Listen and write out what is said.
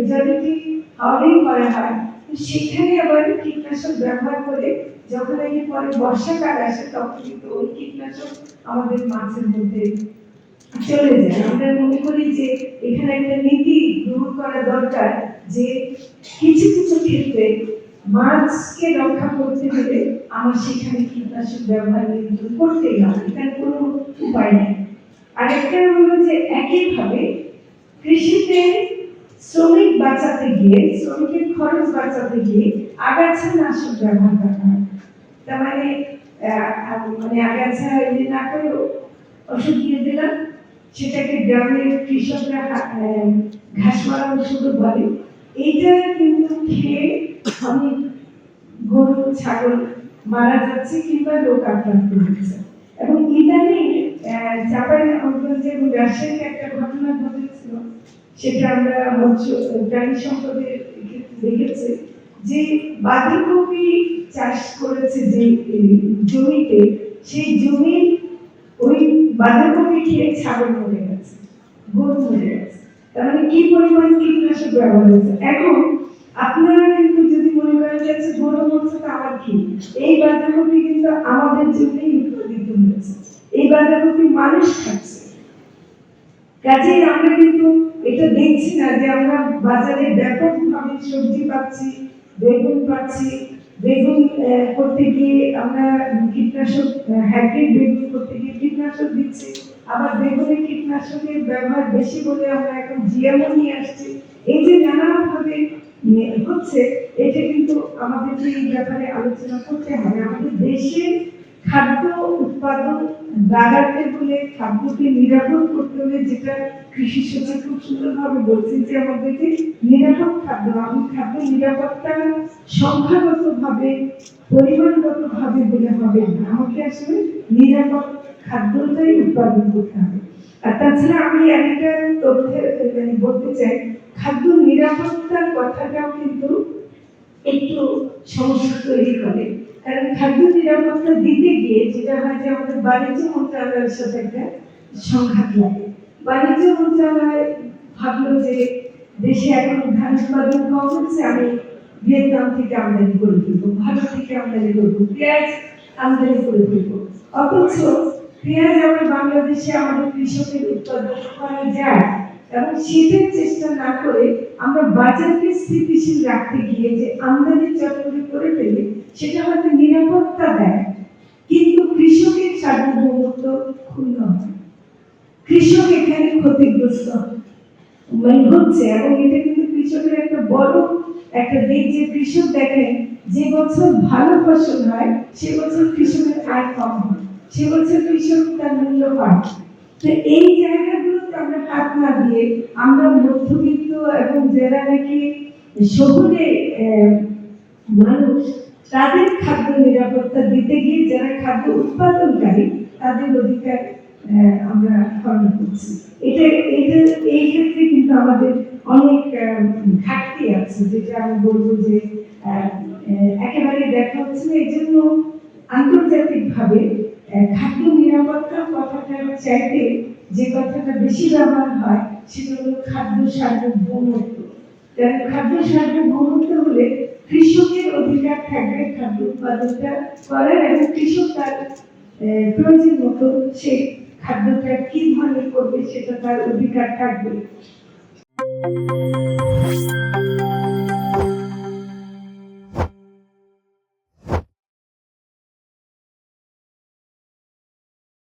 Majority হলেই করা হয়। সেখানে আবার কীটনাশক ব্যবহার করে যখন এই পরে বর্ষাকাল আসে, তখন কিন্তু ওই কীটনাশক আমাদের মাছের মধ্যে চলে যায়। আমরা মনে করি যে এখানে একটা নীতি গ্রহণ করা দরকার যে কিছু কিছু ক্ষেত্রে মাছকে রক্ষা করতে হলে আমার সেখানে কীটনাশক ব্যবহার কিন্তু করতেই হবে। এখানে কোনো উপায় নেই। আরেকটা হলো যে একইভাবে কৃষিতে শ্রমিক বাঁচাতে গিয়ে, শ্রমিকের খরচ বাঁচাতে গিয়ে আগাছা নাশক ব্যবহার করা হয়। তার মানে মানে আগাছা ইয়ে না করেও ওষুধ দিয়ে দিলাম, সেটাকে গ্রামের কৃষকরা ঘাস মারা ওষুধ বলে। এইটা কিন্তু খেয়ে অনেক গরু, ছাগল মারা যাচ্ছে কিংবা লোক আক্রান্ত হচ্ছে। এবং ইদানিং চাপাই অঞ্চলজে এবং রাজশাহীতে একটা ঘটনা ঘটেছিল সেটা আমরা প্রাণী সম্পদের দেখেছি যে বাঁধাকপি চাষ করেছে যে জমিতে সেই জমির ওই বাঁধাকপি খেয়ে ছাগল মরে গেছে গরু মরে গেছে। তার মানে কি পরিমাণ কীটনাশক ব্যবহার হয়েছে? এখন আপনারা কিন্তু যদি মনে করেন যে আচ্ছা, গরু মরছে আমার কি? এই বাঁধাকপি কিন্তু আমাদের জন্যই উৎপাদিত হয়েছে। এই বাঁধাকপি মানুষ খাচ্ছে। কাজেই আমরা কিন্তু এটা দেখছি না যে আমরা বাজারে ব্যাপকভাবে সবজি পাচ্ছি, বেগুন পাচ্ছি। বেগুন করতে গিয়ে আমরা কীটনাশক হাইব্রিড বেগুন করতে গিয়ে কীটনাশক দিচ্ছি। আবার বেগুনে কীটনাশকের ব্যবহার বেশি বলে আমরা এখন জিএমও নিয়ে আসছি। এই যে নানাভাবে হচ্ছে, এটা কিন্তু আমাদেরকে এই ব্যাপারে আলোচনা করতে হবে। আমাদের দেশের খাদ্য উৎপাদন বাড়াতে হলে খাদ্যকে নিরাপদ করতে হলে যেটা কৃষি সচিব খুব সুন্দরভাবে বলছেন যে আমাদেরকে নিরাপদ খাদ্য, আমি খাদ্য নিরাপত্তা সংখ্যাগত ভাবে পরিমাণগত ভাবে বলে হবে আমাকে আসলে নিরাপদ খাদ্যটাই উৎপাদন করতে হবে। আর তাছাড়া আমি আরেকটা তথ্যে মানে বলতে চাই, খাদ্য নিরাপত্তার কথাটাও কিন্তু একটু সমস্যা তৈরি করে। কারণ খাদ্য নিরাপত্তা দিতে গিয়ে যেটা হয় যে আমাদের বাণিজ্য মন্ত্রণালয়ের সাথে একটা সংঘাত লাগে। বাণিজ্য মন্ত্রণালয় ভাবলো যে দেশে এখন ধান উৎপাদন কম হচ্ছে, আমি ভিয়েতনাম থেকে আমদানি করে দেবো ভারত থেকে আমদানি করব, পেঁয়াজ আমদানি করে দেবো অথচ পেঁয়াজ আমরা বাংলাদেশে আমাদের কৃষকের উৎপাদন করা যায়। এবং সেটার চেষ্টা না করে আমরা বাজারকে স্থিতিশীল রাখতে গিয়ে যে আমদানি চটকরি করে ফেলে, সেটা হয়তো নিরাপত্তা দেয়। কিন্তু কৃষকের সার্বভৌমত্ব ক্ষুণ্ণ হয়। কৃষক এখানে ক্ষতিগ্রস্ত মানে হচ্ছে, এবং এটা কিন্তু কৃষকের একটা বড় একটা দিক যে কৃষক দেখেন, যে বছর ভালো ফসল হয়, সে বছর কৃষকের আয় কম হয়। সে বছর কৃষক তার মূল্য পায় তো এই জায়গাগুলোতে আমরা হাত না দিয়ে আমরা মধ্যবিত্ত এবং যারা নাকি শহুরে মানুষ, তাদের খাদ্য নিরাপত্তা দিতে গিয়ে যারা খাদ্য উৎপাদনকারী, তাদের অধিকার আমরা খর্ব করছি। এটা এটা, এই ক্ষেত্রে কিন্তু আমাদের অনেক ঘাটতি আছে, যেটা আমি বলব যে একেবারে দেখা হচ্ছে না। এই জন্য আন্তর্জাতিকভাবে কথাটার চাইতে যে কথাটা বেশি ব্যবহার হয়, সেটা হলো খাদ্য সার্বভৌমত্ব। কারণ খাদ্য সার্বভৌমত্ব হলে কৃষকের অধিকার থাকবে খাদ্য উৎপাদনটা করার এবং কৃষক তার প্রয়োজন মতো সে খাদ্যটা কি ধরনের করবে সেটা তার অধিকার থাকবে।